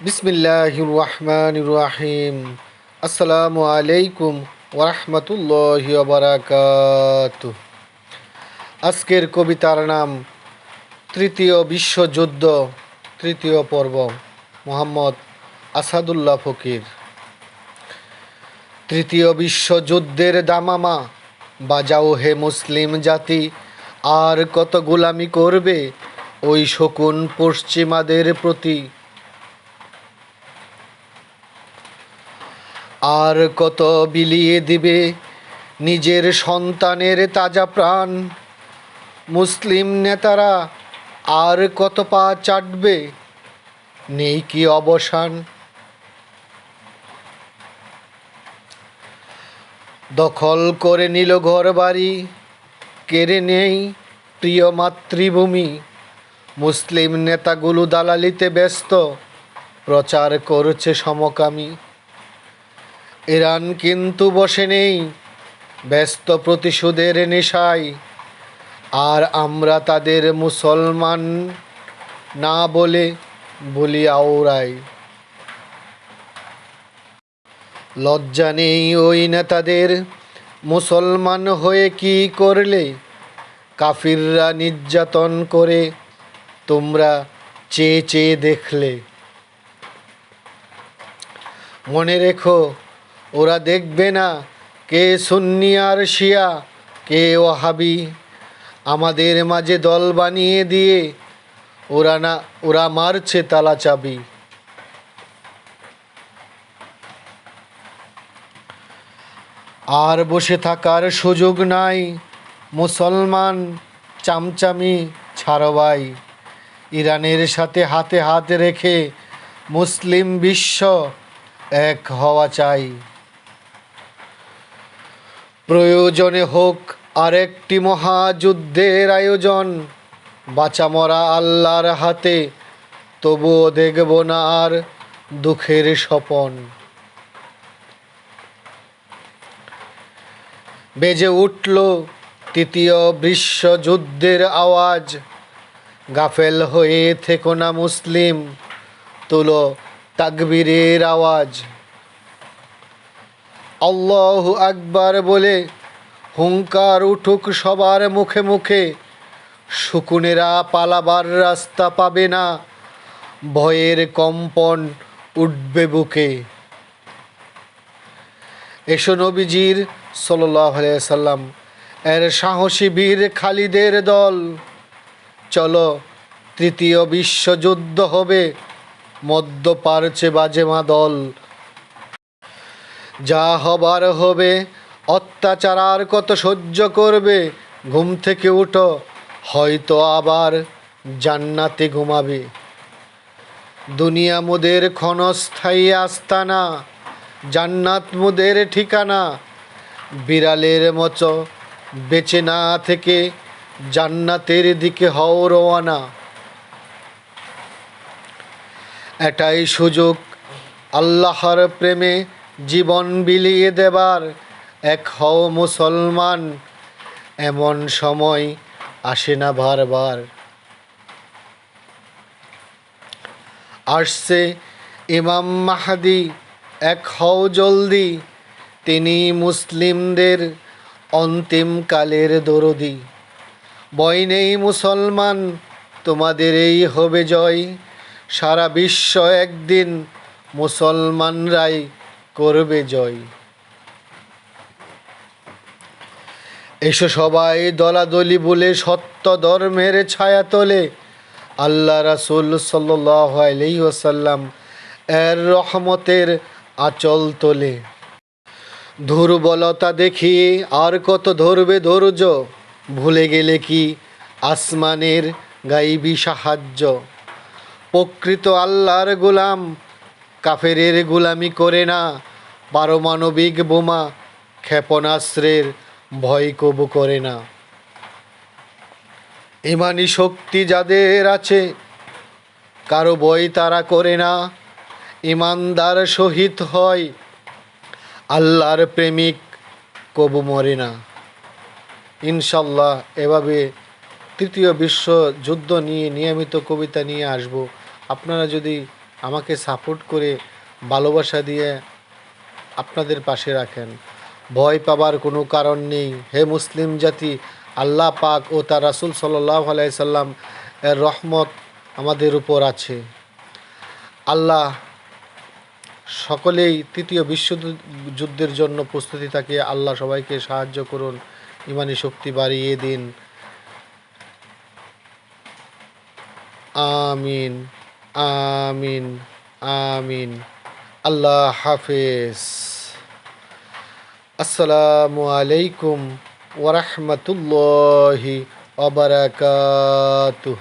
বিসমিল্লাহ আসসালামু আলাইকুম ওরহমতুল্লাহ বারাকাত আজকের কবিতার নাম তৃতীয় বিশ্বযুদ্ধ তৃতীয় পর্ব, মোহাম্মদ আসাদুল্লাহ ফকির। তৃতীয় বিশ্বযুদ্ধের দামামা, বাজাও হে মুসলিম জাতি, আর কত গোলামি করবে ওই শকুন পশ্চিমাদের প্রতি। আর কত বিলিয়ে দিবে নিজের সন্তানের তাজা প্রাণ? মুসলিম নেতারা আর কত পা চাটবে? নেই কি অবসান? দখল করে নিল ঘর বাড়ি কেড়ে নেই প্রিয় মাতৃভূমি। মুসলিম নেতাগুলো দালালিতে ব্যস্ত, প্রচার করছে সমকামী। ইরান কিন্তু বসে নেই ব্যস্ত প্রতিশোধের নেশায়। আর আমরা তাদের মুসলমান না বলে বলি আওরাই। লজ্জা নেই ওই নেতাদের, মুসলমান হয়ে কি করলে? কাফিররা নির্যাতন করে তোমরা চেয়ে চেয়ে দেখলে। মনে রেখো ওরা দেখবে না কে সুন্নি আর শিয়া, কে ওহাবি আমাদের মাঝে দল বানিয়ে দিয়ে ওরা না, ওরা মারছে তালা চাবি। আর বসে থাকার সুযোগ নাই মুসলমান চামচামি ছাড়বাই। ইরানের সাথে হাতে হাত রেখে মুসলিম বিশ্ব এক হওয়া চাই। প্রয়োজনে হোক আরেকটি মহাযুদ্ধের আয়োজন। বাঁচা মরা আল্লাহর হাতে, তবুও দেখব না আর দুঃখের স্বপন। বেজে উঠল তৃতীয় বিশ্বযুদ্ধের আওয়াজ। গাফেল হয়ে থেকো না মুসলিম, তুলো তাকবীরের আওয়াজ। আল্লাহু আকবার বলে, হুঙ্কার উঠুক সবার মুখে মুখে, শুকুনেরা পালাবার রাস্তা পাবে না, ভয়ের কম্পন উঠবে বুকে। এসো নবীজির সাল্লাম এর সাহসী বীর খালিদের দল। চলো, তৃতীয় বিশ্বযুদ্ধ হবে মদ্য পারছে বাজেমা দল। যা হবার হবে, অত্যাচার আর কত সহ্য করবে, ঘুম থেকে উঠো, হয়তো আবার জান্নাতে ঘুমাবে। দুনিয়া মোদের ক্ষণস্থায়ী আস্তানা, জান্নাত মোদের ঠিকানা, বিড়ালের মতো বেঁচে না থেকে জান্নাতের দিকে হও রওয়ানা। এটাই সুযোগ আল্লাহর প্রেমে জীবন বিলিয়ে দেবার এক হও মুসলমান, এমন সময় আসে না বারবার। আসছে ইমাম মাহাদি, এক হও জলদি, তিনি মুসলিমদের অন্তিম কালের দরদি। বই নেই মুসলমান তোমাদের এই হবে জয়। সারা বিশ্ব একদিন মুসলমানরাই করবে জয়। এসো সবাই দলাদলি বলে সত্য ধর্মের ছায়া তোলে। আল্লাহ রাসুল সাল্লি ওসাল্লাম এর রহমতের আচল তোলে। দুর্বলতা দেখিয়ে আর কত ধরবে ধৈর্য, ভুলে গেলে কি আসমানের গাইবি সাহায্য? প্রকৃত আল্লাহর গোলাম কাফেরের গোলামি করে না। পারমাণবিক বোমা ক্ষেপণাস্ত্রের ভয় কবু করে না। ইমানি শক্তি যাদের আছে, কারও বই তারা করে না। ইমানদার শহীদ হয়, আল্লাহর প্রেমিক কবু মরে না। ইনশাল্লাহ এভাবে তৃতীয় বিশ্ব যুদ্ধ নিয়ে, নিয়মিত কবিতা নিয়ে আসব। আপনারা যদি আমাকে সাপোর্ট করে, ভালোবাসা দিয়ে আপনাদের পাশে রাখেন। ভয় পাবার কোনো কারণ নেই। হে মুসলিম জাতি, আল্লাহ পাক ও তার রাসুল সাল্লাহ আলাইসাল্লাম এর রহমত আমাদের উপর আছে। আল্লাহ সকলেই তৃতীয় বিশ্বযুদ্ধের জন্য প্রস্তুতি থাকে। আল্লাহ সবাইকে সাহায্য করুন, ইমানি শক্তি বাড়িয়ে দিন। আমিন। আমিন আমিন আল্লাহ হাফেজ আসসালামু আলাইকুম ওরহমতুল্লাহি ওবরাকাতুহ